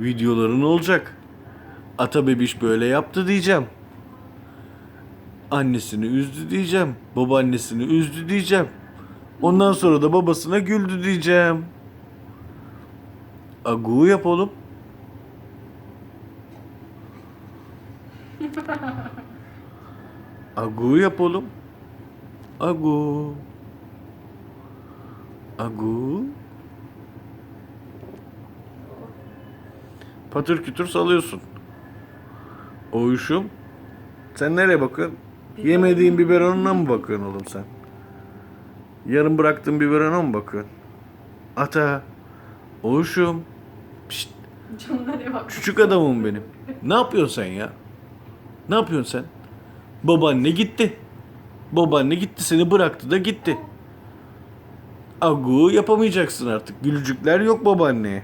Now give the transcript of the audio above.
Videoların olacak. Ata bebiş böyle yaptı diyeceğim. Annesini üzdü diyeceğim. Babaannesini üzdü diyeceğim. Ondan sonra da babasına güldü diyeceğim. Agu yap oğlum. Agu yap oğlum. Agu. Agu. Patır kütür salıyorsun. Oğuşum. Sen nereye bakıyorsun? Yemediğin biberonuna mı bakıyorsun oğlum sen? Yarın bıraktığın biberona mı bakıyorsun? Ata. Oğuşum. Pişt, küçük adamım benim. Ne yapıyorsun sen ya? Ne yapıyorsun sen? Babaanne gitti. Babaanne gitti seni bıraktı da gitti. Agu yapamayacaksın artık. Gülücükler yok babaanneye.